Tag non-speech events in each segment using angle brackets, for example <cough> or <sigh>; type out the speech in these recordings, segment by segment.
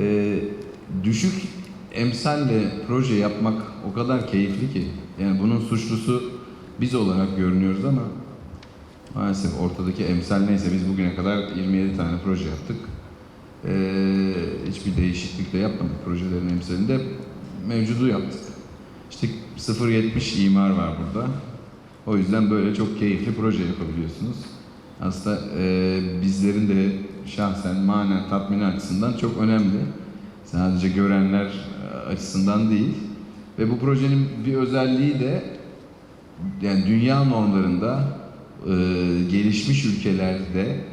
Ee, düşük emsalle proje yapmak o kadar keyifli ki. Yani bunun suçlusu biz olarak görünüyoruz ama maalesef ortadaki emsal neyse biz bugüne kadar 27 tane proje yaptık. Ee, hiçbir değişiklik de yapmadık projelerin emsalinde. Mevcudu yaptık. İşte 0.70 imar var burada. O yüzden böyle çok keyifli proje yapabiliyorsunuz. Aslında e, bizlerin de şahsen manen tatmini açısından çok önemli. Sadece görenler e, açısından değil. Ve bu projenin bir özelliği de yani dünya normlarında e, gelişmiş ülkelerde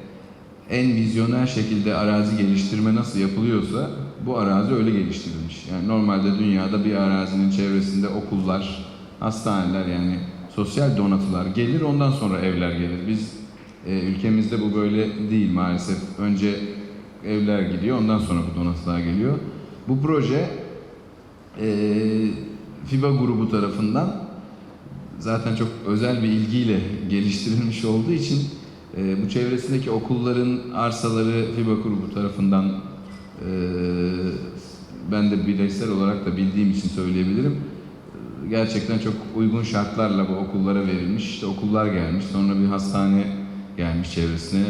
en vizyoner şekilde arazi geliştirme nasıl yapılıyorsa bu arazi öyle geliştirilmiş. Yani normalde dünyada bir arazinin çevresinde okullar, hastaneler yani sosyal donatılar gelir ondan sonra evler gelir. Biz e, ülkemizde bu böyle değil maalesef. Önce evler gidiyor ondan sonra bu donatılar geliyor. Bu proje e, FIBA grubu tarafından zaten çok özel bir ilgiyle <laughs> geliştirilmiş olduğu için e, bu çevresindeki okulların arsaları FIBA grubu tarafından e, ben de bireysel olarak da bildiğim için söyleyebilirim. Gerçekten çok uygun şartlarla bu okullara verilmiş. İşte okullar gelmiş, sonra bir hastane gelmiş çevresine.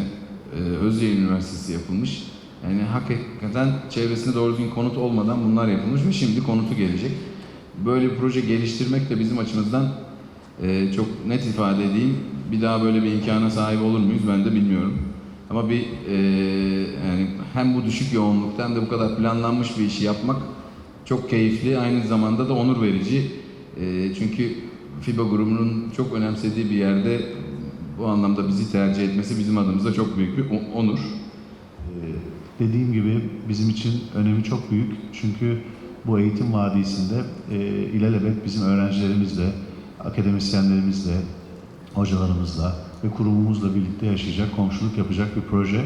E, Özyeğin Üniversitesi yapılmış. Yani hakikaten çevresinde doğru düzgün konut olmadan bunlar yapılmış ve şimdi konutu gelecek. Böyle bir proje geliştirmek de bizim açımızdan e, çok net ifade edeyim. Bir daha böyle bir imkana sahip olur muyuz ben de bilmiyorum. Ama bir e, yani hem bu düşük yoğunlukta hem de bu kadar planlanmış bir işi yapmak çok keyifli. Aynı zamanda da onur verici. E, çünkü FIBA grubunun çok önemsediği bir yerde bu anlamda bizi tercih etmesi bizim adımıza çok büyük bir onur. Ee, Dediğim gibi bizim için önemi çok büyük. Çünkü bu eğitim vadisinde e, ilelebet bizim öğrencilerimizle, akademisyenlerimizle, hocalarımızla ve kurumumuzla birlikte yaşayacak, komşuluk yapacak bir proje.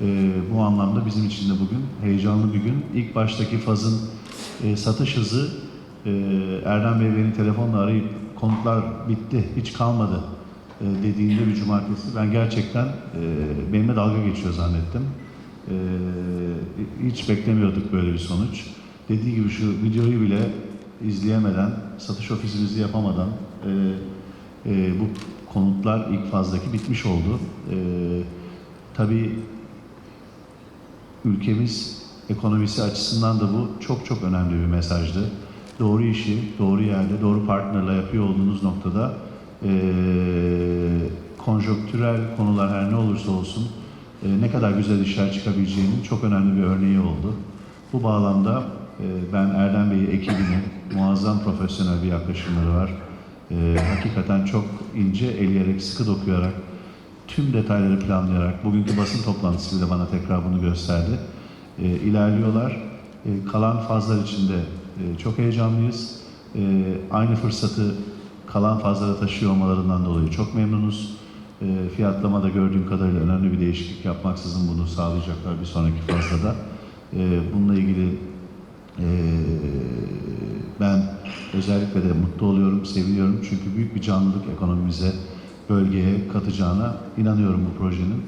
E, bu anlamda bizim için de bugün heyecanlı bir gün. İlk baştaki fazın e, satış hızı e, Erdem Bey beni telefonla arayıp konutlar bitti, hiç kalmadı dediğinde bir cumartesi ben gerçekten e, benimle dalga geçiyor zannettim. E, hiç beklemiyorduk böyle bir sonuç. Dediği gibi şu videoyu bile izleyemeden, satış ofisimizi yapamadan e, e, bu konutlar ilk fazdaki bitmiş oldu. E, tabii ülkemiz ekonomisi açısından da bu çok çok önemli bir mesajdı. Doğru işi, doğru yerde, doğru partnerle yapıyor olduğunuz noktada eee konjonktürel konular her ne olursa olsun eee, ne kadar güzel işler çıkabileceğinin çok önemli bir örneği oldu. Bu bağlamda eee, ben Erdem Bey'i ekibinin <laughs> muazzam profesyonel bir yaklaşımları var. Eee, hakikaten çok ince, eleyerek, sıkı dokuyarak tüm detayları planlayarak, bugünkü basın toplantısı bile bana tekrar bunu gösterdi. E, ilerliyorlar. E, kalan fazlar içinde e, çok heyecanlıyız. E, aynı fırsatı kalan fazlara taşıyor olmalarından dolayı çok memnunuz. E, fiyatlamada gördüğüm kadarıyla önemli bir değişiklik yapmaksızın bunu sağlayacaklar bir sonraki fazlada. E, bununla ilgili e, ben özellikle de mutlu oluyorum, seviniyorum. Çünkü büyük bir canlılık ekonomimize, bölgeye katacağına inanıyorum bu projenin.